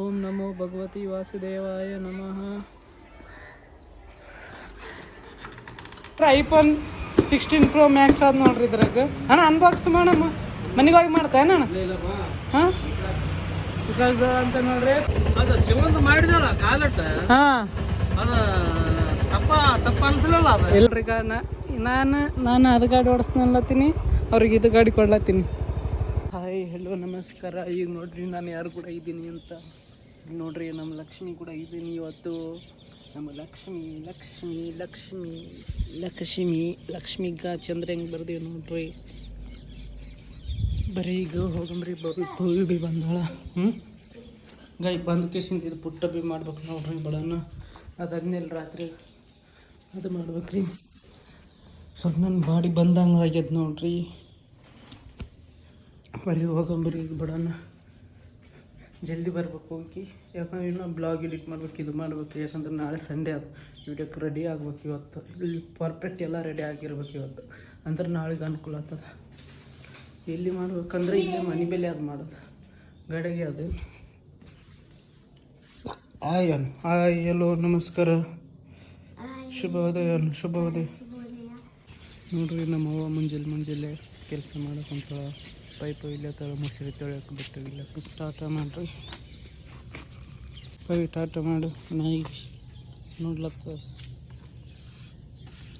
ಓಂ ನಮೋ ಭಗವತಿ ವಾಸುದೇವಾಯ ನಮಃ. IPhone sixteen pro Max ಅದು ನೋಡ್ರಿ ಇದ್ರಾಗ. ಅಣ್ಣ ಅನ್ಬಾಕ್ಸ್ ಮಾಡಮ್ಮ. ಮನೆಗೆ ಹೋಗಿ ಮಾಡ್ತಾ ಅಣ್ಣ? ಹಾಂ? ಬಿಕಾಸ್ ಅಂತ ನೋಡ್ರಿ. ಅದು ಶಿವಂತ ಮಾಡಿದಲ್ಲ ಕಾಲಟ್ಟ ಹಾಂ. ಅದು ತಪ್ಪ ತಪ್ಪ ಅನ್ಸಲಿಲ್ಲ ಅದು. ಇಲ್ರಿ ನಾ ನಾನು ನಾನು ಅದು ಗಾಡಿ ಓಡಿಸ್ನಲ್ಲತ್ತೀನಿ ಅವ್ರಿಗೆ ಇದು ಗಾಡಿ ಕೊಡ್ಲತ್ತೀನಿ. ಹಾಯ್ ಹೆಲೋ ನಮಸ್ಕಾರ. ಈಗ ನೋಡ್ರಿ ನಾನು ಯಾರು ಕೂಡ ಇದ್ದೀನಿ ಅಂತ. ನೋಡ್ರಿ, ನಮ್ಮ ಲಕ್ಷ್ಮಿ ಕೂಡ ಇದ್ದೀನಿ ಇವತ್ತು. ನಮ್ಮ ಲಕ್ಷ್ಮಿ ಲಕ್ಷ್ಮಿ ಲಕ್ಷ್ಮಿ ಲಕ್ಷ್ಮಿ, ಲಕ್ಷ್ಮಿಗ ಚಂದ್ರ ಹೆಂಗೆ ಬರ್ದೇವು ನೋಡ್ರಿ. ಬರೀ ಈಗ ಹೋಗಂಬ್ರಿ ಭವಿ ಬಿ ಬಂದಾಳ. ಹ್ಞೂ ಬಂದು ಕೇಸಿಂದ ಇದು ಪುಟ್ಟ ಬಿ ಮಾಡ್ಬೇಕು ನೋಡ್ರಿ ಬಡನ. ಅದಾದ್ಮೇಲೆ ರಾತ್ರಿ ಅದು ಮಾಡ್ಬೇಕ್ರಿ. ಸ್ವಲ್ಪ ನನ್ನ ಬಾಡಿ ಬಂದಂಗೆ ಆಗ್ಯದ ನೋಡ್ರಿ. ಬರೀ ಹೋಗಂಬ್ರಿ ಈಗ ಜಲ್ದಿ ಬರ್ಬೇಕು ಹೋಗಿ. ಯಾಕಂದ್ರೆ ಇನ್ನೂ ಬ್ಲಾಗ್ ಎಡಿಟ್ ಮಾಡ್ಬೇಕು ಇದು ಮಾಡ್ಬೇಕು ಯಾಕಂದ್ರೆ ನಾಳೆ ಸಂಡೇ ಅದು. ವಿಡಿಯೋಕ್ಕೆ ರೆಡಿ ಆಗ್ಬೇಕು ಇವತ್ತು. ಇಲ್ಲಿ ಪರ್ಫೆಕ್ಟ್ ಎಲ್ಲ ರೆಡಿ ಆಗಿರ್ಬೇಕು ಇವತ್ತು. ಅಂದ್ರೆ ನಾಳೆಗೆ ಅನುಕೂಲ ಆಗ್ತದೆ. ಎಲ್ಲಿ ಮಾಡ್ಬೇಕಂದ್ರೆ ಇಲ್ಲೇ ಮನೆ ಬೆಲೆ ಅದು ಮಾಡೋದು. ಗಡಿಗೆ ಅದು. ಆಯ್ ಅನ್ ಆಯ್ ಎಲ್ಲೋ ನಮಸ್ಕಾರ. ಶುಭೋದಯ ಅನ್ ಶುಭೋದಯ. ನೋಡ್ರಿ ನಮ್ಮ ಅವ್ವ ಮುಂಜಾನೆ ಮುಂಜಾನೆ ಕೆಲಸ ಮಾಡಕ್ಕಂತ ಪೈಪ್ ತರ ಮುಸುರಿ ತೊಳೆಯೋಕೆ ಬಿಟ್ಟು ಇಲ್ಲ ಟಾಟ ಮಾಡಿರಿ. ಪೈ ಟಾಟ ಮಾಡು ನಾಯಿ ನೋಡ್ಲತ್ತ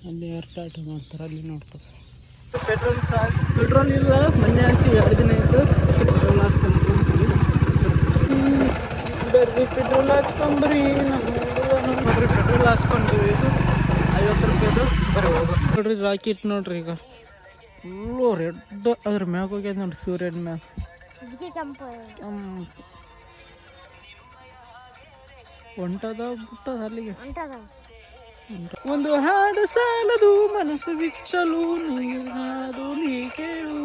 ಅಲ್ಲಿ ಯಾರು ಟಾಟ ಮಾಡ್ತಾರೆ ಅಲ್ಲಿ ನೋಡ್ತಾರೆ. ಪೆಟ್ರೋಲ್ ಪೆಟ್ರೋಲ್ ಇಲ್ಲ ಮೊನ್ನೆ ಹಾಸಿ ಎರಡು ದಿನ ಆಯಿತು. ಪೆಟ್ರೋಲ್ ಹಾಸ್ಕೊಂಡ್ರಿ ಬರ್ರಿ ಪೆಟ್ರೋಲ್ ಹಾಕ್ಕೊಂಬ್ರಿ ನಮ್ಮ ಪೆಟ್ರೋಲ್ ಹಾಸ್ಕೊಂಡ್ರಿ ಇದು ಐವತ್ತು ರೂಪಾಯಿದು. ಬರೀ ಹೋಗ ನೋಡ್ರಿ ರಾಕೆಟ್ ನೋಡ್ರಿ ಈಗ. ಫುಲ್ಲು ರೆಡ್ ಅದ್ರ ಮ್ಯಾಗ ಹೋಗ್ಯದ ನೋಡ್ರಿ ಸೂರ್ಯನ ಮ್ಯಾಗ ಹೊಂಟದ ಬಿಟ್ಟದ ಅಲ್ಲಿಗೆ ಒಂದು ಹಾಡು ಸಾಲದು ಮನಸ್ಸು ಬಿಚ್ಚಲು ನೀನಾದು ನೀ ಕೇಳು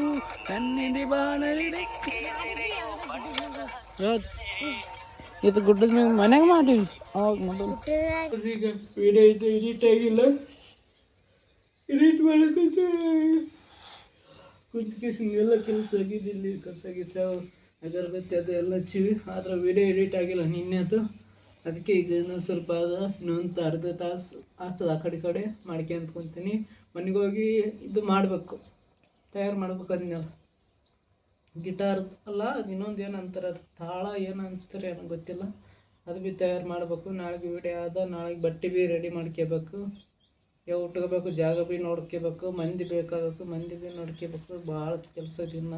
ಕಣ್ಣಿಂದಿ ಬಾಣಲಿ ಯಾವ್ದು ಇದು ಗುಡ್ಡದ ಮೇಲೆ ಮನೆಗೆ ಮಾಡೀವಿ ಅವಾಗ ಮೊದಲು ಈಗ ವಿಡಿಯೋ ಇದು ಎಡಿಟ್ ಆಗಿಲ್ಲ ಎಡಿಟ್ ಮಾಡಕ್ಕೆ ಕುಂತ್ಕೇಸಿ ಎಲ್ಲ ಕೆಲಸ ಆಗಿದೆ ಇಲ್ಲಿ, ಕಸ ಗಿಸ, ಅಗರಬತ್ತಿ ಅದು ಎಲ್ಲ ಹಚ್ಚಿವಿ. ಆದ್ರೆ ವಿಡಿಯೋ ಎಡಿಟ್ ಆಗಿಲ್ಲ, ನಿನ್ನೆ ಅದು. ಅದಕ್ಕೆ ಈಗ ಸ್ವಲ್ಪ ಅದ ಇನ್ನೊಂದು ಅರ್ಧ ತಾಸು ಆಗ್ತದೆ ಆ ಕಡೆ ಕಡೆ ಮಾಡ್ಕೊಂತ ಕುಂತೀನಿ. ಮನೆಗೆ ಹೋಗಿ ಇದು ಮಾಡಬೇಕು, ತಯಾರು ಮಾಡ್ಬೇಕು ಅದನ್ನೆಲ್ಲ. ಗಿಟಾರ್ ಅಲ್ಲ, ಅದು ಇನ್ನೊಂದು ಏನು ಅಂತಾರೆ, ಅದು ತಾಳ ಏನು ಅಂತಾರೆ ಏನೋ ಗೊತ್ತಿಲ್ಲ. ಅದು ಭೀ ತಯಾರು ಮಾಡಬೇಕು, ನಾಳೆಗೆ ವಿಡಿಯೋ ಆದ ನಾಳೆಗೆ ಬಟ್ಟೆ ಭೀ ರೆಡಿ ಮಾಡ್ಕೋಬೇಕು. ಯಾವ ಬೇಕು ಜಾಗ ಬಿ ನೋಡ್ಕೋಬೇಕು, ಮಂದಿ ಬೇಕಾಗಬೇಕು ಮಂದಿ ಭೀ ನೋಡ್ಕೋಬೇಕು, ಭಾಳ ಕೆಲಸ ಇದನ್ನ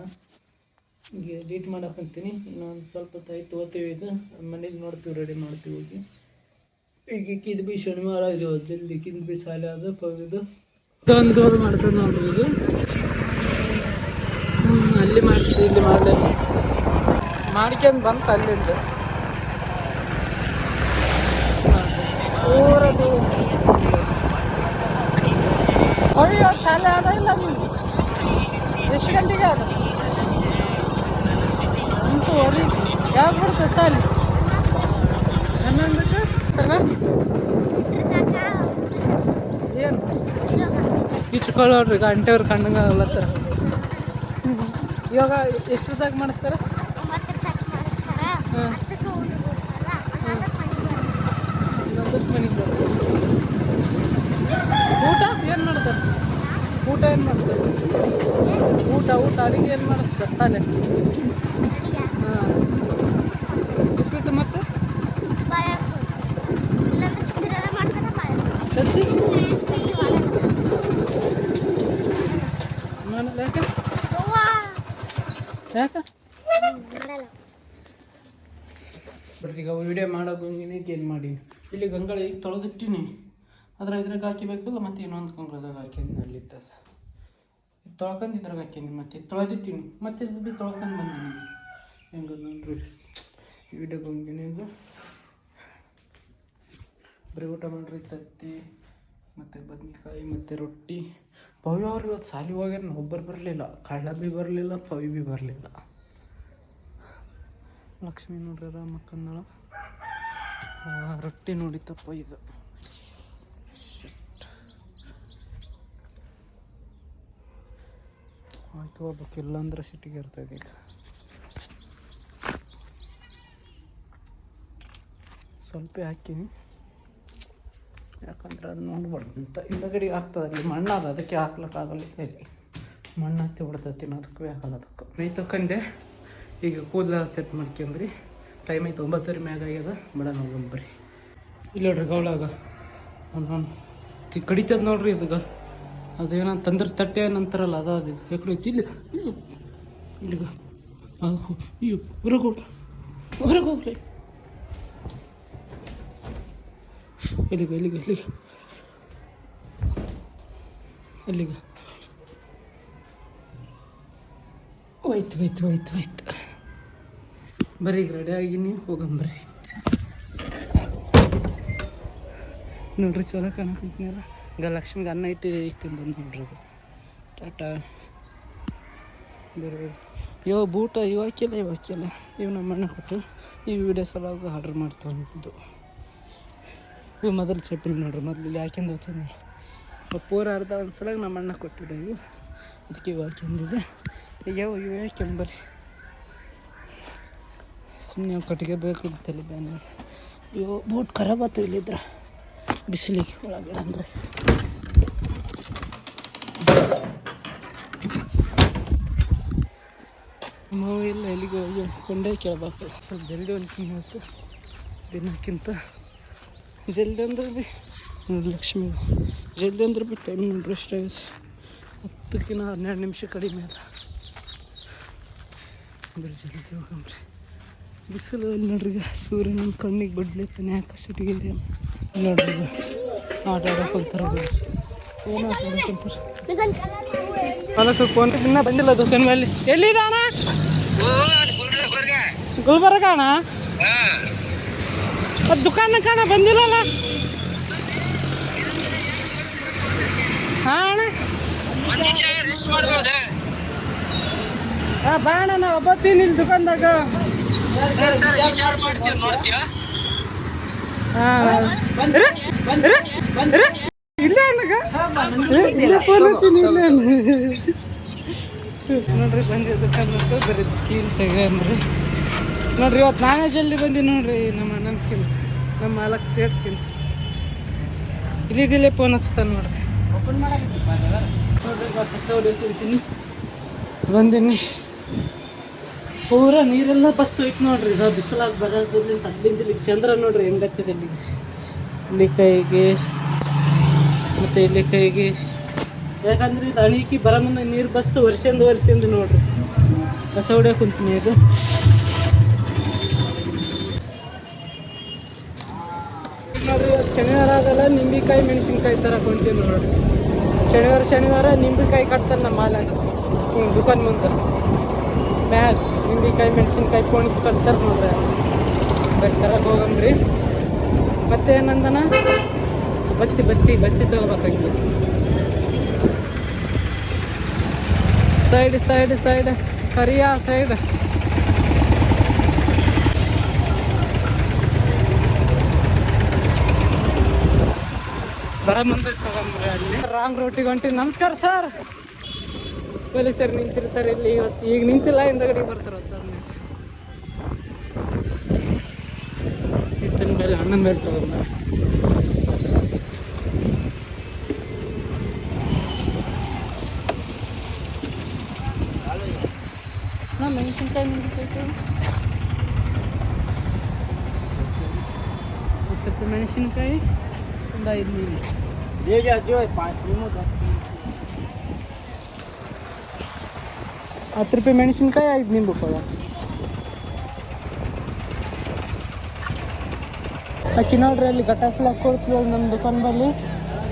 ಎಡಿಟ್ ಮಾಡಕ್ಕಂತೀನಿ ಇನ್ನೊಂದು ಸ್ವಲ್ಪ ಹೊತ್ತು ಆಯ್ತು ಓದ್ತೀವಿ ಇದು. ಮನೇಲಿ ನೋಡ್ತೀವಿ ರೆಡಿ ಮಾಡ್ತೀವಿ ಹೋಗಿ. ಈಗ ಇದು ಭೀ ಶನಿವಾರ ಇದು, ಜಲ್ದಿ ಇಕ್ಕಿದ್ ಭೀ ಶಾಲೆ ಅದು ಪಗಿದು ಒಂದು ಮಾಡ್ತದೆ ಇದು ಅಲ್ಲಿ ಮಾಡ್ತೀವಿ, ಇಲ್ಲಿ ಮಾಡ್ಕೊಂಡು ಬಂತು ಅಲ್ಲಿಂದ. ಊರದು. ಅಯ್ಯೋ ಶಾಲೆ ಅದ ಇಲ್ಲ ನೀವು ಎಷ್ಟು ಗಂಟೆಗೆ ಅದ ಎಂಟೂವರೆ. ಯಾವಾಗ ಬರ್ತದೆ ಶಾಲೆ? ಹನ್ನೊಂದಕ್ಕೆ? ಏನು? ಈಚ್ಕೊಳ್ಳೋಡ್ರಿ ಗಂಟೆಯವ್ರು ಕಣ್ಣಂಗೆ ಆಗ್ಲತ್ತಾರ ಇವಾಗ ಎಷ್ಟೊತ್ತಾಗ ಮಾಡಿಸ್ತಾರ. ಹಾಂ ಇನ್ನೊಂದಕ್ಕೆ ಮನೆಗೆ ಬರ್ತಾರೆ ಊಟ ಏನು ಮಾಡ್ತಾರೆ ಊಟ ಏನು ಮಾಡ್ತಾರೆ? ಊಟ ಊಟ, ಅಡಿಗೆ ಏನು ಮಾಡಿಸ್ತಾರೆ? ಸಾಲೆ ಮತ್ತೆ? ಈಗ ವಿಡಿಯೋ ಮಾಡೋದು ಏನು ಮಾಡಿ? ಇಲ್ಲಿ ಗಂಗಳ ಈಗ ತೊಳೆದಿಟ್ಟಿನಿ. ಅದ್ರ ಇದ್ರಾಗ ಹಾಕಿಬೇಕಲ್ಲ ಮತ್ತೆ ಇನ್ನೊಂದು ಗಂಗಳದಾಗ ಹಾಕಿನಿ ಅಲ್ಲಿದ್ದ ತೊಳ್ಕೊಂಡು ಇದ್ರಾಗ ಹಾಕೀನಿ ಮತ್ತೆ ತೊಳೆದಿತ್ತೀನಿ ಮತ್ತೆ ಇದು ಭೀ ತೊಳ್ಕೊಂಡು ಬಂದೀನಿ ಹೆಂಗ ನೋಡ್ರಿ. ವಿಡಿಯೋ ಗಂಗಿನಾಗ ಬರೀ ಊಟ ಮಾಡ್ರಿ ತತ್ತಿ, ಮತ್ತು ಬದ್ನೆಕಾಯಿ, ಮತ್ತು ರೊಟ್ಟಿ. ಪವಿ ಅವ್ರು ಇವತ್ತು ಸಾಲಿ ಹೋಗ್ಯಾರ ಒಬ್ಬರು ಬರಲಿಲ್ಲ. ಕಳ್ಳ ಬಿ ಬರಲಿಲ್ಲ, ಪವಿ ಬಿ ಬರಲಿಲ್ಲ. ಲಕ್ಷ್ಮಿ ನೋಡ್ರಿ ಮಕ್ಕಂದಳ ರೊಟ್ಟಿ ನೋಡಿತಪ್ಪ ಇದು. ಆಯ್ತು, ಹೋಗ್ಬೇಕು. ಇಲ್ಲಾಂದ್ರೆ ಸಿಟಿಗೆ ಇರ್ತದೆ ಈಗ ಸ್ವಲ್ಪ ಹಾಕೀನಿ ಯಾಕಂದ್ರೆ ಅದು ನೋಡ್ಬಾರ್ದು ಅಂತ ಹಿಂದಗಡೆ ಆಗ್ತದೆ. ಅಲ್ಲಿ ಅದು, ಅದಕ್ಕೆ ಹಾಕ್ಲಿಕ್ಕಾಗಲ್ಲ ಇಲ್ಲಿ ಮಣ್ಣು ಹತ್ತಿ ಬಿಡ್ತದೆ ಅದಕ್ಕೆ ಆಗಲ್ಲ ಅದಕ್ಕೆ ಮೈ ತಕ್ಕಂದೆ ಈಗ ಕೂದಲ ಸೆಟ್ ಮಾಡ್ಕೊಂಬ್ರಿ ಟೈಮ್ ಐತೆ ಒಂಬತ್ತುವರೆ ಮ್ಯಾಗ ಆಗ್ಯದ. ಬಡ ನೋಡ್ಕೊಂಬ್ರಿ ಇಲ್ಲ ನೋಡ್ರಿ ಗೌಳಾಗ. ಒಂದೊಂದು ಕಡಿತದ ನೋಡ್ರಿ ಇದಗ ಅದೇನೋ ತಂದ್ರೆ ತಟ್ಟೆ ಏನಂತಾರಲ್ಲ, ಅದ, ಅದು ಎಕಡೆ ಐತಿ ಇಲ್ಲಿ ಇಲ್ಲಿ. ಇಲ್ಲಿಗ. ಅಯ್ಯೋ ಹೊರಗೆ ಹೊರಗೆ ಹೋಗ್ಲಿ. ಎಲ್ಲಿಗ ಎಲ್ಲಿಗ ಎಲ್ಲಿಗ ಎಲ್ಲಿಗ ಹೋಯ್ತು ಹೋಯ್ತು ಹೋಯ್ತು ಹೋಯ್ತು. ಬರ್ರಿ, ಈಗ ರೆಡಿ ಆಗಿನಿ ಹೋಗಂಬರ್ರಿ ನೋಡ್ರಿ, ಚಲೋ ಕಾಣಕಂತೀನಲ್ಲ ಈಗ ಲಕ್ಷ್ಮಿಗೆ ಅನ್ನ ಇಟ್ಟು ಇಷ್ಟು ನೋಡ್ರಿ. ಟಾಟಾ. ಬೇರೆ ಇವ ಬೂಟ ಇವಾಕಿಲ್ಲ ಇವಾಕಿಲ್ಲ ಇವು ನಮ್ಮ ಅಣ್ಣ ಕೊಟ್ಟು ಈ ವಿಡಿಯೋ ಸಲ ಆರ್ಡ್ರ್ ಮಾಡ್ತಾವಂದು ಇವು ಮೊದಲು ಚಪ್ಪಲಿ ನೋಡ್ರಿ, ಮೊದಲು ಇಲ್ಲಿ ಹಾಕ್ಯಂದು ಹೋಗ್ತದೆ ನೋಡ್ರಿ ಪೂರ ಅರ್ಧ ಒಂದು ಸಲ ನಮ್ಮ ಅಣ್ಣ ಕೊಟ್ಟಿದ್ದೆ ಇವು. ಅದಕ್ಕೆ ಇವು ಹಾಕ್ಯಂದಿದೆ ಈಗ ಯಾವ, ಇವು ಹಾಕ್ಯಂಬರಿ ಸುಮ್ಮನೆ ಕಟ್ಟಿಗೆ ಬೇಕು ತಲೆ ಬ್ಯಾನ ಇವು ಬೂಟ್ ಖರಾಬ್ ಆಯ್ತು ಇಲ್ಲಿದ್ರ. ಬಿಸಿಲಿಗೆ ಒಳಗಡೆ ಅಂದರೆ ಮಾವು ಎಲ್ಲ ಎಲ್ಲಿಗೆ ಹೋಗಿ ಕೊಂಡೇ ಕೇಳಬೇಕು ಸ್ವಲ್ಪ ಜಲ್ದಿ ಹೊಲ್ಕೊಂಡು ದಿನಕ್ಕಿಂತ ಜಲ್ದಿ ಅಂದ್ರೆ ಭೀ ನೋಡಿ ಲಕ್ಷ್ಮಿ ಜಲ್ದಿ ಅಂದ್ರೆ ಭೀ ಟೈಮ್ ನೋಡ್ರಿ ಎಷ್ಟಾಗಿದೆ ಹತ್ತಕ್ಕಿಂತ ಹನ್ನೆರಡು ನಿಮಿಷ ಕಡಿಮೆ ಅದ ಬರೀ ಜಲ್ದಿ ಹೋಗಮ್ರಿ ಬಿಸಿಲು ಅಲ್ಲಿ ನೋಡ್ರಿ ಈಗ ಸೂರ್ಯ ನಮ್ಮ ಕಣ್ಣಿಗೆ ಬಡ್ಲಿತ್ತಾನೆ ಯಾಕೆ ಸಿಟಿಗೆ ನೋಡ್ರಿ ಆಟ ಏನು ಫೋನ್ ಇನ್ನೂ ಬಂದಿಲ್ಲ ಮೇಲೆ ಅಣ್ಣ ಗುಲ್ಬರ್ಗ ಅಣ್ಣ ದುಕಾನ ಕಾಣ ಬಂದಿಲ್ಲಲ್ಲ? ಹಾಂ ಅಣ್ಣ. ಹಾಂ ನಾ ಒಬ್ಬತ್ತೀನಿ ಇಲ್ಲಿ ದುಕಾನ್ದಾಗ. ಇಲ್ಲೇ ನೋಡ್ರಿ ಬಂದಿ ದುಕಾನ್ ಬರೀ ನೋಡ್ರಿ ಇವತ್ತು ನಾನೇ ಜಲ್ದಿ ಬಂದಿ ನೋಡ್ರಿ ನಮ್ಮ ಅಣ್ಣನ್ಕಿಂತ ನಮ್ಮ ಮಾಲಕ್ ಸೇರ್ಕಿಂತ ಇಲ್ಲಿದಿಲ್ಲೇ ಫೋನ್ ಹಚ್ತಾನೆ ನೋಡ್ರಿ ನೋಡ್ರಿ ಸೌದೆ ಕುಡ್ತೀನಿ ಬಂದೀನಿ. ಪೂರ ನೀರೆಲ್ಲ ಬಸ್ತು ಐತೆ ನೋಡ್ರಿ. ಇದು ಬಿಸಿಲಾಗಿ ಬರೋದ್ರಿಂದ ಅಲ್ಲಿಂದ ಇಲ್ಲಿ ಚಂದ್ರ ನೋಡ್ರಿ ಹೆಂಗತ್ತದೆ ಇಲ್ಲಿ ಇಲ್ಲಿ ಕೈಗೆ ಮತ್ತು ಇಲ್ಲಿ ಕೈಗೆ ಯಾಕಂದ್ರೆ ಇದು ಅಣಿಕಿ ಬರ ಮುಂದೆ ನೀರು ಬಸ್ತು ವರ್ಷದಿಂದ ವರ್ಷದಿಂದ ನೋಡ್ರಿ. ಕಸ ಹೊಡ್ಯಕ್ಕೆ ಕುಂತೀನಿ ಇದು ನೋಡ್ರಿ ಶನಿವಾರ ಅದಲ್ಲ, ನಿಂಬಿಕಾಯಿ ಮೆಣಸಿನ್ಕಾಯಿ ಥರ ಕೊಂತೀನಿ ನೋಡ್ರಿ. ಶನಿವಾರ ಶನಿವಾರ ನಿಂಬೆಕಾಯಿ ಕಟ್ತಾರೆ ನಮ್ಮ ಮಾಲ ದುಕಾನ್ ಮುಂದೆ. ಬ್ಯಾಗ್ ನಿಂಬೆಕಾಯಿ ಮೆಣಸಿನ್ಕಾಯಿ ಪೋಣಿಸ್ಕೊಳ್ತಾರೆ ನೋಡ್ರಿ. ಬಟ್ ಹೋಗಂಬ್ರಿ. ಮತ್ತೆ ಏನಂದನ? ಬತ್ತಿ ಬತ್ತಿ ಬತ್ತಿ ತಗೋಬೇಕಂಗೆ. ಸೈಡ್ ಸೈಡ್ ಸೈಡ್ ಕರಿಯ ಸೈಡ್ ಬರ ಮುಂದೆ ತಗೊಂಬ್ರಿ ಅಲ್ಲಿ ರಾಂಗ್ ರೋಟಿ ಹೊಂಟಿ. ನಮಸ್ಕಾರ ಸರ್ ಪೊಲೀಸರು ನಿಂತಿರ್ತಾರೆ ಇಲ್ಲಿ ಇವತ್ತು. ಈಗ ನಿಂತಿಲ್ಲ ಹಿಂದಗಡೆ ಬರ್ತಾರೆ ಹೊತ್ತಂದ್ರೆ ಇತ್ತನ ಮೇಲೆ ಅಣ್ಣನ ಮೇಲೆ ತಗೊಂಬ ಹಾಂ ಮೆಣಸಿನ್ಕಾಯಿ ನಿಂತೈತೆ ರೂಪಾಯಿ ಮೆಣಸಿನ್ಕಾಯಿ ಒಂದು ಐದು ನೀರು. ಹೇಗೆ ಅಜ್ಜೋ ಹತ್ತು ರೂಪಾಯಿ ಮೆಣಸಿನ್ಕಾಯಿ ಐದು ನಿಂಬು ಪದ ಅಕ್ಕಿ ನೋಡ್ರಿ ಅಲ್ಲಿ ಗಟಾಸಲ ಕೊಡ್ತೀವಿ ನಮ್ಮ ದುಕಾನ್ ಬಲ್ಲಿ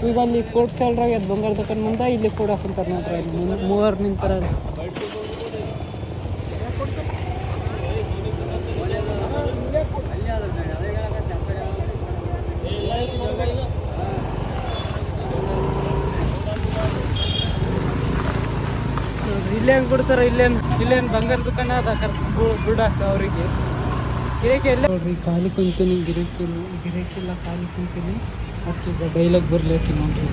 ಈಗ ಅಲ್ಲಿ ಕೋಟ್ ಸೈಡ್ರಾಗ ಅದು ಬಂಗಾರ ದುಕಾನ್ ಮುಂದೆ, ಇಲ್ಲಿ ಕೊಡಕ್ಕೆ ನೋಡ್ರಿ ಅಲ್ಲಿ. ಮೂವರು ನಿಂತಾರ ಇಲ್ಲೇ ಕೊಡ್ತಾರ ಇಲ್ಲೇನು ಇಲ್ಲೇನು ಬಂಗಾರ ದುಕಾನ ಅದ ಬಿಡಾಕ ಅವರಿಗೆ. ಗಿರಾಕಿ ಎಲ್ಲ ನೋಡ್ರಿ, ಖಾಲಿ ಕುಂತೀನಿ, ಗಿರಾಕಿ ಗಿರಾಕಿ ಇಲ್ಲ, ಖಾಲಿ ಕುಂತೀನಿ. ಈಗ ಡೈಲಾಗ್ ಬರ್ಲಿಕ್ಕೆ ನೋಡ್ರಿ.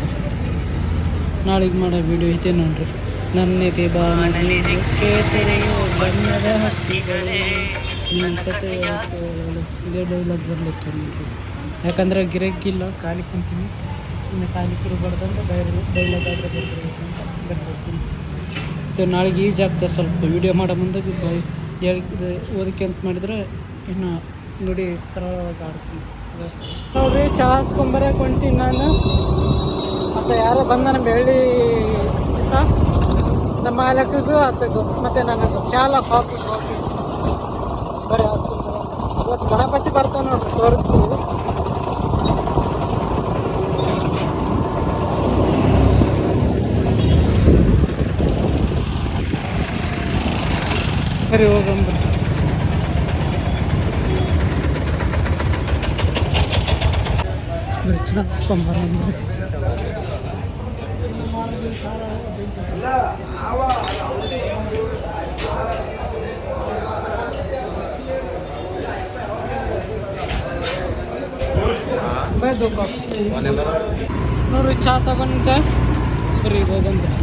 ನಾಳೆಗೆ ಮಾಡೋ ವಿಡಿಯೋ ಐತೆ ನೋಡ್ರಿ. ನನ್ನ ಬಾಣಲಿ ರೆಕ್ಕೆ ತೆರೆಯೋ ಬಣ್ಣದ ಹಕ್ಕಿಗಳೇ ನಿನ್ನ ಕಥೆ ಹೇಳ್ಕೊಳ್ಳಲು ಇದೇ ಡೈಲಾಗ್ ಬರ್ಲಿಕ್ಕೆ ನೋಡ್ರಿ. ಯಾಕಂದ್ರೆ ಗಿರಕ್ಕಿಲ್ಲ ಖಾಲಿ ಕುಂತೀನಿ. ಸುಮ್ಮನೆ ಖಾಲಿ ಕುರುಬಾರ್ದು ಅಂತ ಡೈಲಾಗ್ ಆದರೆ ಬರ್ಬೇಕು ಅಂತ ಬರ್ತೀನಿ ಇದು ನಾಳೆಗೆ ಈಸಿ ಆಗ್ತದೆ ಸ್ವಲ್ಪ ವಿಡಿಯೋ ಮಾಡೋ ಮುಂದೆ ಹೇಳಿದ ಓದಕ್ಕೆ ಅಂತ ಮಾಡಿದರೆ ಇನ್ನು ನುಡಿ ಸರಳವಾಗಿ ಆಡ್ತೀನಿ. ನೋಡ್ರಿ ಚಹಾ ಹಾಸ್ಕೊಂಬರಕ್ಕೆ ಹೊಂಟೀನಿ ನಾನು. ಮತ್ತು ಯಾರೋ ಬಂದ ಬೆಳ್ಳಿ ಅಂತ. ನಮ್ಮ ಮಾಲಕ್ಕೂ ಆತಗೂ, ಮತ್ತು ನನಗೆ. ಚಾಲ ಕಾಫಿ ಕಾಫಿ. ಬರೀ ಹಾಸ್ಕೊಂಬರ ಇವತ್ತು ಗಣಪತಿ ಬರ್ತಾವೆ ನೋಡ್ರಿ, ತೋರಿಸ್ತೀವಿ. ಸರಿ ಹೋಗಂಬ ಹಾಕ್ಸ್ಕೊಂಬರಂದ್ರೆ ಬೇಕು ನೋಡ್ರಿ ಚಾ ತಗೊಂಡೆ ಬರ್ರಿ ಹೋಗಂದ್ರೆ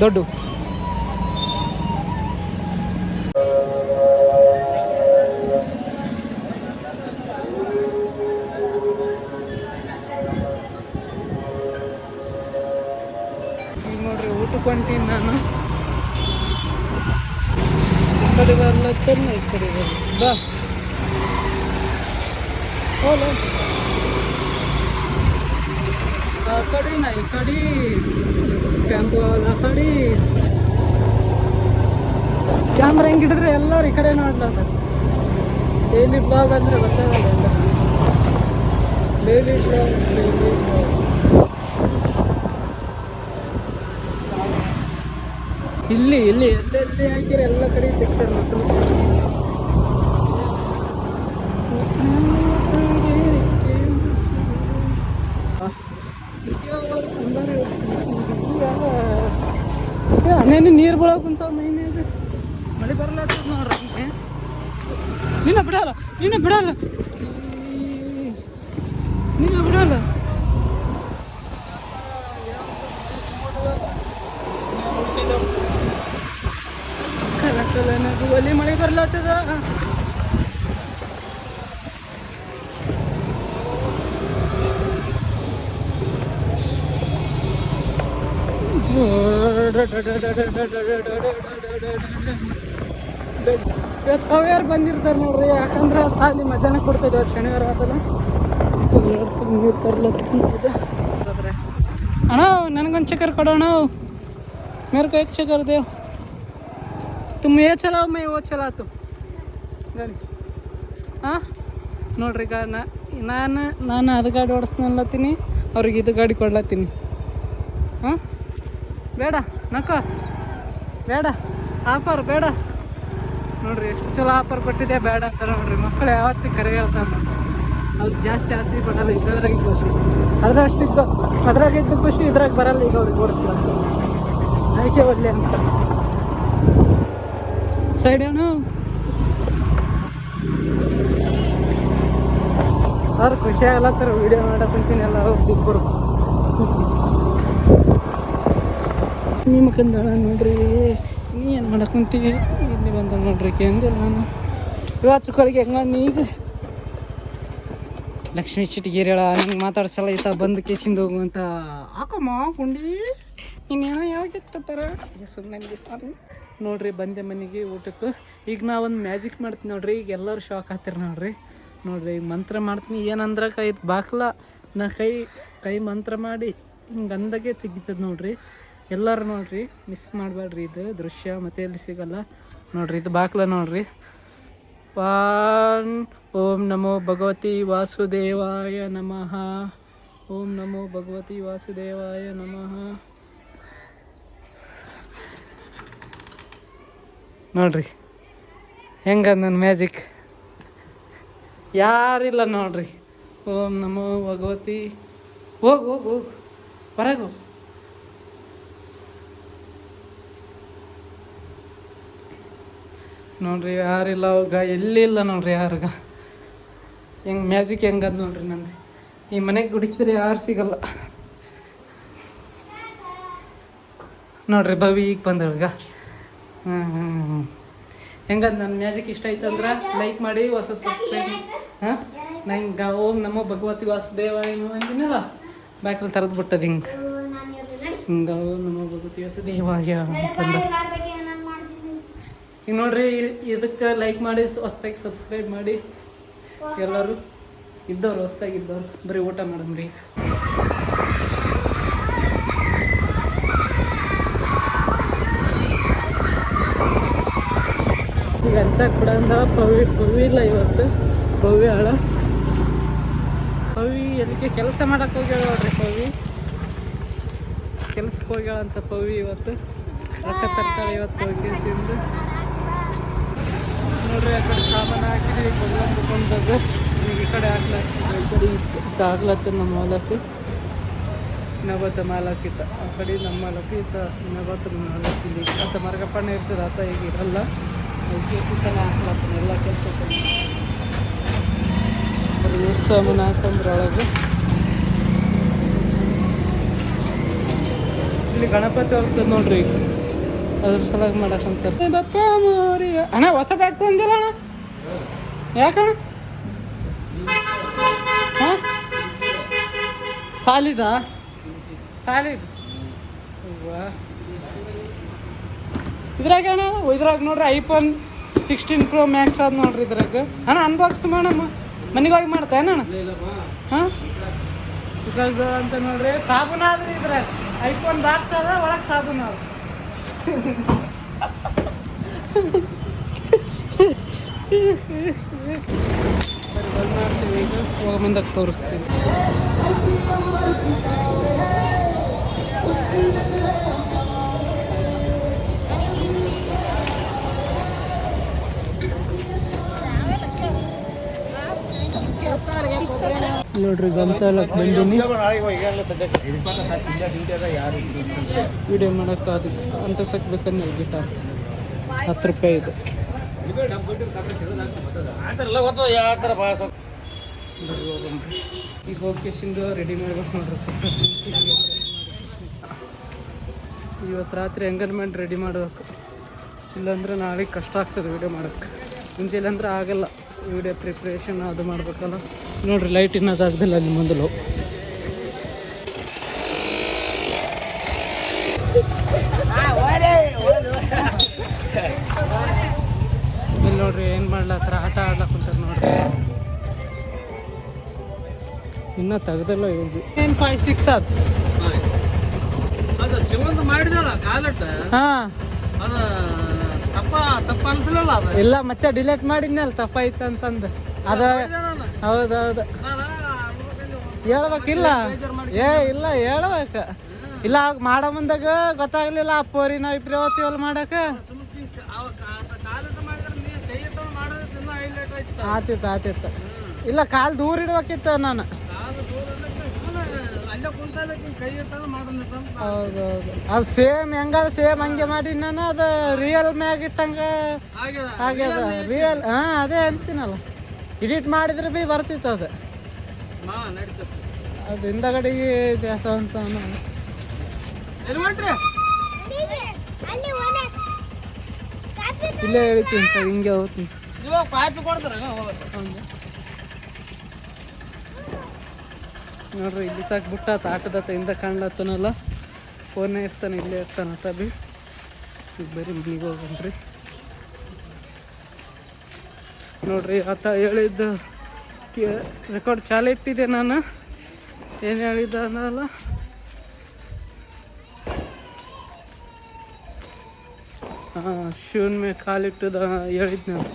ದೊಡ್ಡ ಈ ಕಡೆ ನೋಡ್ಲತ್ತ ಡೈಲಿ ಬ್ಲಾಗ್ ಅಂದ್ರೆ ಗೊತ್ತಾಗಲ್ಲ ಬ್ಲಾಗ್ ಇಲ್ಲಿ ಇಲ್ಲಿ ಎಲ್ಲೆಲ್ಲಿ ಹಾಕಿರ ಎಲ್ಲ ಕಡೆ ಸಿಗ್ತಾರೆ ಮಕ್ಕಳು ನೀರ್ ಬೀಳೋಕಂತ ಮೈನ್ ಮಳೆ ಬರ್ಲಾಗ್ತದ ನೋಡ್ರಿ. ನಿನ್ನ ಬಿಡಲ್ಲ ನಿನ್ನ ಬಿಡಲ್ಲ ನಿನ್ನ ಬಿಡಲ್ಲ ಕಲ ಕಲನದು ಒಲಿ ಮಳೆ ಇವತ್ತು ಕವ್ಯಾರು ಬಂದಿರ್ತಾರೆ ನೋಡ್ರಿ, ಯಾಕಂದ್ರೆ ಸಾಲಿ ಮಧ್ಯಾಹ್ನ ಕೊಡ್ತಾಯಿದ್ವಿ ಶನಿವಾರ ಅಣ್ಣ, ನನಗೊಂದು ಚಕ್ಕರ್ ಕೊಡೋಣ. ಮೇರೆ ಕೈಗೆ ಚಕರ್ ದೇವ್ ತುಂಬ ಏ ಚಲೋ ಮೈ ಓ ಚಲೋ ಆತು. ಗಾಡಿ. ಹಾಂ ನೋಡ್ರಿ ಗಾ ನಾನು ನಾನು ಅದು ಗಾಡಿ ಓಡಿಸ್ತೀನಿ ಅವ್ರಿಗೆ ಇದು ಗಾಡಿ ಕೊಡ್ಲತ್ತೀನಿ. ಹಾಂ ಬೇಡ ನಕ್ಕ ಬೇಡ, ಆಫರ್ ಬೇಡ. ನೋಡ್ರಿ, ಎಷ್ಟು ಚಲೋ ಆಫರ್ ಕೊಟ್ಟಿದೆ ಬೇಡ ಅಂತ ನೋಡ್ರಿ, ಮಕ್ಕಳು ಯಾವತ್ತೂ ಕರೆ ಹೇಳ್ತಾರೆ. ಅವ್ರು ಜಾಸ್ತಿ ಆಸೆ ಕೊಡಲ್ಲ ಇದ್ರಾಗ ಖುಷಿ. ಅದ್ರ ಅಷ್ಟಿದ್ದು ಅದ್ರಾಗ ಇದ್ದು ಖುಷಿ, ಇದ್ರಾಗ ಬರಲ್ಲ, ಈಗ ಅವ್ರಿಗೆ ಓಡಿಸ್ಲಕ್ಕ ಆಯ್ಕೆ ಒಳ್ಳೆ ಅಂತ. ಸೈಡ್ ಏನು? ಅವ್ರು ಖುಷಿ ಆಗ್ಲತ್ತಾರ ವಿಡಿಯೋ ಮಾಡಕ್ಕಂತೀನಿ ಎಲ್ಲ ಇಬ್ಬರು ನಿಮ್ಮ ಕಂದಳ ನೋಡ್ರಿ, ನೀ ಏನು ಮಾಡಕ್ಕಂತೀವಿ ಬಂದ ನೋಡ್ರಿ ಕೇಂದ್ರ ನಾನು ಇವತ್ತು ಕೊಳಗೆ ಹೆಂಗ ಈಗ? ಲಕ್ಷ್ಮೀ ಚಿಟಿಗೇರಿಯಳ ನಂಗೆ ಮಾತಾಡ್ಸಲ್ಲ ಈತ ಬಂದು ಕೇಸಿಂದ ಹೋಗುವಂತ ಹಾಕಮ್ಮ ಕುಂಡಿ ಇನ್ನೇನೋ ಯಾವಾಗ ತರ ಸುಮ್ಮನೆ ಸಾರಿ. ನೋಡ್ರಿ ಬಂದೆ ಮನೆಗೆ ಊಟಕ್ಕೆ. ಈಗ ನಾ ಒಂದು ಮ್ಯಾಜಿಕ್ ಮಾಡ್ತೀನಿ ನೋಡ್ರಿ, ಈಗ ಎಲ್ಲರೂ ಶಾಕ್ ಆಗ್ತಾರೆ ನೋಡ್ರಿ. ನೋಡ್ರಿ, ಈಗ ಮಂತ್ರ ಮಾಡ್ತೀನಿ. ಏನಂದ್ರೆ ಕೈ ಬಾಕ್ಲ, ನಾ ಕೈ ಕೈ ಮಂತ್ರ ಮಾಡಿ ಹಿಂಗೆ ಅಂದಾಗೆ ತೆಗಿತದ ನೋಡ್ರಿ. ಎಲ್ಲರೂ ನೋಡ್ರಿ ಮಿಸ್ ಮಾಡಬೇಡ್ರಿ ಇದು ದೃಶ್ಯ, ಮತ್ತೆ ಎಲ್ಲಿ ಸಿಗಲ್ಲ. ನೋಡ್ರಿ, ಇದು ಬಾಕ್ಲ ನೋಡ್ರಿ. ವಾನ್ ಓಂ ನಮೋ ಭಗವತಿ ವಾಸುದೇವಾಯ ನಮಃ. ಓಂ ನಮೋ ಭಗವತಿ ವಾಸುದೇವಾಯ ನಮಃ. ನೋಡ್ರಿ ಹೆಂಗ ನನ್ನ ಮ್ಯಾಜಿಕ್? ಯಾರಿಲ್ಲ ನೋಡ್ರಿ. ಓಂ ನಮೋ ಭಗವತಿ. ಹೋಗು ಹೋಗು ಹೋಗು. ಹೊರಗೆ ನೋಡ್ರಿ ಯಾರಿಲ್ಲ ಅವಾಗ ಎಲ್ಲಿಲ್ಲ ನೋಡ್ರಿ ಯಾರಿಗ? ಹೆಂಗೆ ಮ್ಯಾಜಿಕ್ ಹೆಂಗದ ನೋಡ್ರಿ ನಂದು? ಈ ಮನೆಗೆ ಹುಡುಕಿದ್ರೆ ಯಾರು ಸಿಗಲ್ಲ? ನೋಡ್ರಿ ಭವಿ ಈಗ ಬಂದಳಗ ಹ್ಞೂ ಹ್ಞೂ ಹೆಂಗದ ನನ್ನ ಮ್ಯಾಜಿಕ್ ಇಷ್ಟ ಆಯ್ತು ಅಂದ್ರೆ ಲೈಕ್ ಮಾಡಿ ಹೊಸ ಸಬ್ಸ್ಕ್ರೈಬ್ ಹಾಂ? ನಂಗೆ ಓಂ ನಮ್ಮ ಭಗವತಿ ವಾಸುದೇವಾಯ ಅಂದಿನಲ್ಲ? ಬ್ಯಾಕಲ್ಲಿ ತರದ್ ಬಿಟ್ಟದ ಹಿಂಗೆ. ಹಿಂಗೆ ಓಂ ನಮ್ಮ ಭಗವತಿ ವಾಸುದೇವ ಅಂತಂದ ಈಗ ನೋಡ್ರಿ ಇದಕ್ಕೆ ಲೈಕ್ ಮಾಡಿ, ಹೊಸ್ದಾಗಿ ಸಬ್ಸ್ಕ್ರೈಬ್ ಮಾಡಿ. ಎಲ್ಲರೂ ಇದ್ದವ್ರು, ಹೊಸ್ದಾಗಿ ಇದ್ದವ್ರು, ಬರೀ ಊಟ ಮಾಡಮ್ರಿ ಈಗ ಅಂತ ಕೂಡ ಪವಿ ಪವಿ ಇಲ್ಲ ಇವತ್ತು. ಪವಿ ಆಳ. ಪವಿ ಅದಕ್ಕೆ ಕೆಲಸ ಮಾಡಕ್ಕೆ ಹೋಗ್ಯಾಳ ನೋಡ್ರಿ ಪವಿ ಕೆಲ್ಸಕ್ಕೆ ಹೋಗ್ಯಾಳ ಅಂತ ಪವಿ ಇವತ್ತು. ರೊಕ್ಕ ತರ್ತಾಳೆ ಇವತ್ತು ಕೇಸಿಂದ ನೋಡ್ರಿ ಆ ಕಡೆ ಸಾಮಾನು ಹಾಕಿದ್ವಿ ಕೊಲ್ಲಂದು ಬಂದದ್ದು. ಈಗ ಈ ಕಡೆ ಹಾಕ್ಲಾಕ್ತಿದ್ವಿ ಈ ಕಡೆ ಇತ್ತು ಆಗ್ಲತ್ತ ನಮ್ಮ ಮಾಲಕ್ಕೆ ನವತ್ತ ಮಾಲಕ್ಕಿತ್ತ ಆ ಕಡೆ ನಮ್ಮ ಮಾಲಕ್ಕೆ ಇತ್ತ ನವತ್ತ ಮಾಲಕ್ಕಿಲ್ಲ ಆತ ಮರಗಪ್ಪಣ್ಣ ಇರ್ತದೆ ಆತ ಈಗ ಇರಲ್ಲ. ಅದಕ್ಕೆ ಕಿತ್ತನ ಹಾಕ್ಲತ್ತಾನ ಎಲ್ಲ ಕೆಲಸ ಬರೀ ಎಷ್ಟು ಸಾಮಾನು ಹಾಕಂದ್ರೆ ಒಳಗೆ. ಇಲ್ಲಿ ಗಣಪತಿ ಹೋಗ್ತದೆ ನೋಡ್ರಿ ಈಗ. ಅದ್ರ ಸಲಾಗಿ ಮೋರಿ. ಅಣ್ಣ, ಹೊಸ ಬ್ಯಾಗ್ ತಂದಿಲ್ಲ ಅಣ್ಣ? ಯಾಕಣ್ಣ? ಹಾಂ? ಸಾಲಿದ? ಸಾಲಿದ? ಇದ್ರಾಗ ಅಣ್ಣ ಇದ್ರಾಗ ನೋಡ್ರಿ ಐಫೋನ್ ಸಿಕ್ಸ್ಟೀನ್ ಪ್ರೋ ಮ್ಯಾಕ್ಸ್ ಅದ ನೋಡ್ರಿ ಇದ್ರಾಗ. ಅಣ್ಣ ಅನ್ಬಾಕ್ಸ್ ಮಾಡಮ್ಮ. ಮನೆಗೆ ಹೋಗಿ ಮಾಡ್ತಾ ಅಣ್ಣ? ಹಾಂ? ಅಂತ ನೋಡ್ರಿ, ಸಾಬೂನ್ ಆದ್ರಿ ಇದ್ರಾಗ. ಐಫೋನ್ ಬಾಕ್ಸ್ ಅದ ಒಳಗೆ ಸಾಬೂನ್ ಬಂದ್ ಮಾಡ್ತೀವಿ ಈಗ ಹೋಗೋ ಮುಂದಕ್ಕೆ ತೋರಿಸ್ತೀನಿ ನೋಡ್ರಿ ಗಂತಾಲಕ್ಕೆ ಬಂದೀನಿ. ವಿಡಿಯೋ ಮಾಡೋಕೆ ಅದು ಅಂತ ಸಕ್ಬೇಕಂದ್ರೆ ಗಿಟಾರ್ ಹತ್ತು ರೂಪಾಯಿ ಇದು. ಈಗ ಹೋಗ್ಕೇಶಿಂದು ರೆಡಿ ಮಾಡ್ಬೇಕು ನೋಡ್ರಿ. ಇವತ್ತು ರಾತ್ರಿ ಎಂಗೇಜ್ಮೆಂಟ್ ರೆಡಿ ಮಾಡ್ಬೇಕು. ಇಲ್ಲಾಂದ್ರೆ ನಾಳೆ ಕಷ್ಟ ಆಗ್ತದೆ ವಿಡಿಯೋ ಮಾಡೋಕ್ಕೆ ಮುಂಚೆ ಅಂದ್ರೆ ಆಗಲ್ಲ. ವಿಡಿಯೋ ಪ್ರಿಪ್ರೇಷನ್ ಅದು ಮಾಡ್ಬೇಕಲ್ಲ. ನೋಡ್ರಿ ಲೈಟ್ ಇನ್ನದಾಗ್ದಿಲ್ಲ ಅಲ್ಲಿ ಮೊದಲು. ಇಲ್ಲಿ ನೋಡ್ರಿ ಏನು ಮಾಡ್ಲತ್ತಾರ ಆಟ ಆಡ್ಲಕ್ ಕುಂತಾರ ನೋಡ್ರಿ. ಇನ್ನ ತೆಗ್ದಲ್ಲ ಇವ್ರಿ ಏನು ಫೈವ್ ಸಿಕ್ಸ್ ಅದು ಮಾಡಿದಲ್ಲ ಕಾಲಟ್ಟ ಹಾ. ಅದ ತಪ್ಪ ತಪ್ಪ ಅನ್ಸಲಿಲ್ಲ ಅದು. ಇಲ್ಲ ಮತ್ತೆ ಡಿಲೇಟ್ ಮಾಡಿದ್ನಲ್ಲ ತಪ್ಪ ಅಂತಂದು ಅದ ಹೌದೌದು. ಹೇಳ್ಬೇಕಿಲ್ಲ. ಏ ಇಲ್ಲ ಹೇಳ್ಬೇಕ. ಇಲ್ಲ ಅವಾಗ ಮಾಡೋ ಮುಂದಾಗ ಗೊತ್ತಾಗ್ಲಿಲ್ಲ ಆ ಪೋರಿ ನಾವು ಇಬ್ರು ಹೋಗ್ತೀವಲ್ಲ ಮಾಡಕ. ಆತಿತ್ತು ಆತಿತ್ತು. ಇಲ್ಲ ಕಾಲ್ ದೂರ ಇಡ್ಬೇಕಿತ್ತು ನಾನು. ಹೌದೌದು. ಅದು ಸೇಮ್ ಹೆಂಗದ ಸೇಮ್ ಹಂಗೆ ಮಾಡಿ ನಾನು ಅದು ರಿಯಲ್ ಮ್ಯಾಗ ಇಟ್ಟಂಗ ಆಗ್ಯದ. ರಿಯಲ್ ಹಾ ಅದೇ ಅಂತೀನಲ್ಲ. ಎಡಿಟ್ ಮಾಡಿದ್ರೆ ಬಿ ಬರ್ತಿತ್ತು ಅದು. ಅದು ಹಿಂದಗಡೆಗೆ ಜಾಸ್ತಿ ಅಂತ ಇಲ್ಲೇ ಹೇಳ್ತೀನಿ ಸರ್ ಹಿಂಗೆ ಹೋಗ್ತೀನಿ. ನೋಡ್ರಿ ಇಲ್ಲಿ ತಾಕ್ ಬಿಟ್ಟಾತ ಆಟದತ್ತ ಹಿಂದೆ ಕಾಣ್ಲತ್ತನಲ್ಲ. ಫೋನೇ ಇರ್ತಾನೆ ಇಲ್ಲೇ ಇರ್ತಾನ ತಬಿ ಈಗ ಬರೀ ಮನೆಗೆ ಹೋಗನ್ರಿ ನೋಡ್ರಿ ಆತ ಹೇಳಿದ್ದ ರೆಕಾರ್ಡ್ ಚಾಲೆ ಇಟ್ಟಿದ್ದೆ ನಾನು. ಏನು ಹೇಳಿದ್ದ ಅನ್ನಲ್ಲ ಶೂನ್ ಮೇಲೆ ಕಾಲಿಟ್ಟದ ಹೇಳಿದ್ ನಾನು.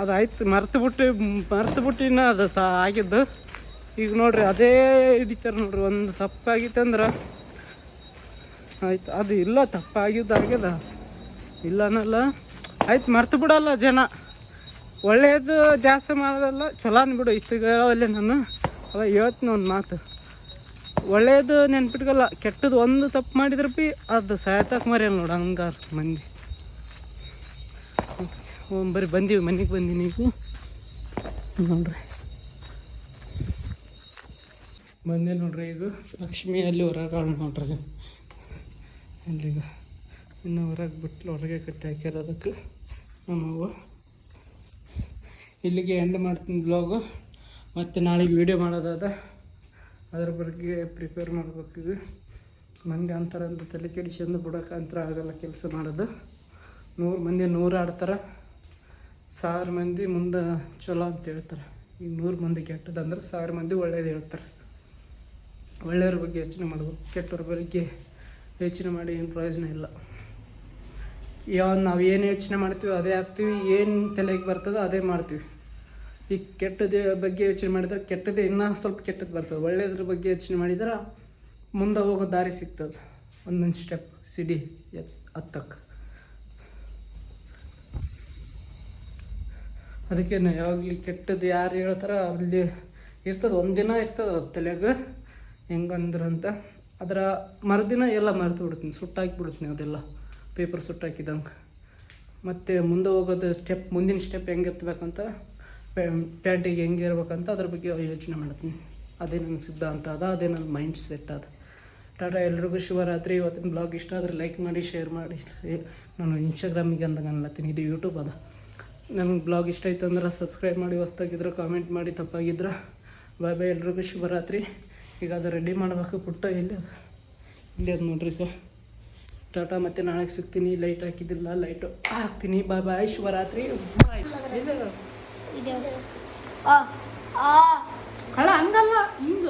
ಅದಾಯ್ತು, ಮರ್ತು ಬಿಟ್ಟು, ಮರ್ತು ಬಿಟ್ಟಿನ ಅದು ತ ಆಗಿದ್ದು. ಈಗ ನೋಡ್ರಿ, ಅದೇ ಹಿಡಿತಾರೆ ನೋಡ್ರಿ, ಒಂದು ತಪ್ಪಾಗಿತ್ತಂದ್ರೆ ಆಯ್ತು, ಅದು ಇಲ್ಲ, ತಪ್ಪಾಗಿದ್ದು ಆಗ್ಯದ. ಇಲ್ಲ ಅನ್ನಲ್ಲ. ಆಯ್ತು, ಮರ್ತು ಬಿಡಲ್ಲ ಜನ. ಒಳ್ಳೇದು ದ್ಯಾಸ ಮಾಡೋದಲ್ಲ, ಚಲೋ ಅಂದ್ಬಿಡು ಇತ್ತಗಲ್ಲೇ ನಾನು. ಅವ ಹೇಳ್ತೀನಿ ಒಂದು ಮಾತು. ಒಳ್ಳೆಯದು ನೆನ್ಪಿಟ್ಕಲ್ಲ, ಕೆಟ್ಟದ್ದು ಒಂದು ತಪ್ಪು ಮಾಡಿದ್ರೆ ಬಿ ಅದು ಸಾಯ್ತಕ್ಕೆ ಮರೆಯಲ್ಲ ನೋಡು ಹಂಗಾರ ಮಂದಿ. ಬರೀ ಬಂದೀವಿ, ಮನೆಗೆ ಬಂದೀನಿ ಈಗ ನೋಡ್ರಿ. ಬಂದೆ ನೋಡ್ರಿ ಈಗ ಲಕ್ಷ್ಮಿ ಅಲ್ಲಿ ಹೊರಗೆ ನೋಡ್ರಿ. ಅಲ್ಲಿಗ ಇನ್ನು ಹೊರಗೆ ಬಿಟ್ಟು ಹೊರಗೆ ಕಟ್ಟಿ ಹಾಕ್ಯಾರ ಅದಕ್ಕೆ ನಮ್ಮವ್ವ ಇಲ್ಲಿಗೆ ಎಂಡ್ ಮಾಡ್ತೀನಿ ಬ್ಲಾಗು ಮತ್ತು ನಾಳೆಗೆ ವೀಡಿಯೋ ಮಾಡೋದಾದ. ಅದ್ರ ಬಗ್ಗೆ ಪ್ರಿಪೇರ್ ಮಾಡ್ಬೇಕು ಈಗ ಮಂದಿ ಅಂತಾರೆ ಅಂತ ತಲೆ ಕೆಡಿಸ್ಕೊಂಡು ಬಿಡೋಕೆ ಅಂತರ ಆಗಲ್ಲ ಕೆಲಸ ಮಾಡೋದು. ನೂರು ಮಂದಿ ನೂರು ಆಡ್ತಾರೆ. ಸಾವಿರ ಮಂದಿ ಮುಂದೆ ಚಲೋ ಅಂತ ಹೇಳ್ತಾರೆ. ಈಗ ನೂರು ಮಂದಿ ಕೆಟ್ಟದಂದ್ರೆ ಸಾವಿರ ಮಂದಿ ಒಳ್ಳೇದು ಹೇಳ್ತಾರೆ. ಒಳ್ಳೆಯವ್ರ ಬಗ್ಗೆ ಯೋಚನೆ ಮಾಡ್ಬೇಕು. ಕೆಟ್ಟವ್ರ ಬಗ್ಗೆ ಯೋಚನೆ ಮಾಡಿ ಏನು ಪ್ರಯೋಜನ ಇಲ್ಲ. ಯಾವ ನಾವು ಏನು ಯೋಚನೆ ಮಾಡ್ತೀವಿ ಅದೇ ಹಾಕ್ತೀವಿ, ಏನು ತಲೆಗೆ ಬರ್ತದೋ ಅದೇ ಮಾಡ್ತೀವಿ. ಈ ಕೆಟ್ಟದ ಬಗ್ಗೆ ಯೋಚನೆ ಮಾಡಿದ್ರೆ ಕೆಟ್ಟದೇ ಇನ್ನೂ ಸ್ವಲ್ಪ ಕೆಟ್ಟದ್ದು ಬರ್ತದೆ. ಒಳ್ಳೆಯದ್ರ ಬಗ್ಗೆ ಯೋಚನೆ ಮಾಡಿದ್ರೆ ಮುಂದೆ ಹೋಗೋ ದಾರಿ ಸಿಗ್ತದೆ. ಒಂದೊಂದು ಸ್ಟೆಪ್ ಸಿಡಿ, ಎತ್ ಹತ್ತಕ್ಕೆ ಅದಕ್ಕೆ ಯಾವಾಗಲೂ ಕೆಟ್ಟದ್ದು ಯಾರು ಹೇಳ್ತಾರ ಅಲ್ಲಿ ಇರ್ತದೆ. ಒಂದಿನ ಇರ್ತದೆ ಅದು ತಲೆಯಾಗ ಹೆಂಗಂದ್ರೆ ಅಂತ. ಅದರ ಮರುದಿನ ಎಲ್ಲ ಮರೆತು ಬಿಡ್ತೀನಿ. ಸುಟ್ಟಾಕಿ ಬಿಡ್ತೀನಿ ಅದೆಲ್ಲ. ಪೇಪರ್ ಸುಟ್ಟಾಕಿದಂಗೆ. ಮತ್ತು ಮುಂದೆ ಹೋಗೋದು ಸ್ಟೆಪ್, ಮುಂದಿನ ಸ್ಟೆಪ್ ಹೆಂಗೆ ಎತ್ತಬೇಕಂತ ಪ್ಯಾಂಟಿಗೆ ಹೆಂಗೆ ಇರ್ಬೇಕಂತ ಅದ್ರ ಬಗ್ಗೆ ಯೋಚನೆ ಮಾಡ್ತೀನಿ. ಅದೇ ನನ್ನ ಸಿದ್ಧಾಂತ ಅದ, ಅದೇ ನನ್ನ ಮೈಂಡ್ ಸೆಟ್ ಅದ. ಟಾಟಾ, ಎಲ್ರಿಗೂ ಶಿವರಾತ್ರಿ. ಇವತ್ತಿನ ಬ್ಲಾಗ್ ಇಷ್ಟ ಆದರೆ ಲೈಕ್ ಮಾಡಿ ಶೇರ್ ಮಾಡಿ. ನಾನು ಇನ್ಸ್ಟಾಗ್ರಾಮಿಗೆ ಅಂದಾಗ ಅನ್ಲತ್ತೀನಿ. ಇದು ಯೂಟ್ಯೂಬ್ ಅದ. ನನಗೆ ಬ್ಲಾಗ್ ಇಷ್ಟ ಆಯ್ತು ಅಂದ್ರೆ ಸಬ್ಸ್ಕ್ರೈಬ್ ಮಾಡಿ, ಹೊಸ್ದಾಗಿದ್ರೆ ಕಾಮೆಂಟ್ ಮಾಡಿ, ತಪ್ಪಾಗಿದ್ರೆ ಬಾಯ್ ಬಾಯ್ ಎಲ್ರಿಗೂ, ಶಿವರಾತ್ರಿ. ಈಗ ಅದು ರೆಡಿ ಮಾಡಬೇಕು, ಪುಟ್ಟ ಎಲ್ಲಿ ಅದು. ಇಲ್ಲಿ ಅದು ನೋಡ್ರಿ ಟಾಟಾ ಮತ್ತೆ ನಾಳೆಗೆ ಸಿಗ್ತೀನಿ. ಲೈಟ್ ಹಾಕಿದ್ದಿಲ್ಲ. ಲೈಟು ಹಾಕ್ತೀನಿ. ಬಾಯ್ ಬಾಯ್ ಶಿವರಾತ್ರಿ. ಬಾಯ್ ಕಳ ಹಂಗಲ್ಲ. ಹಿಂಗ.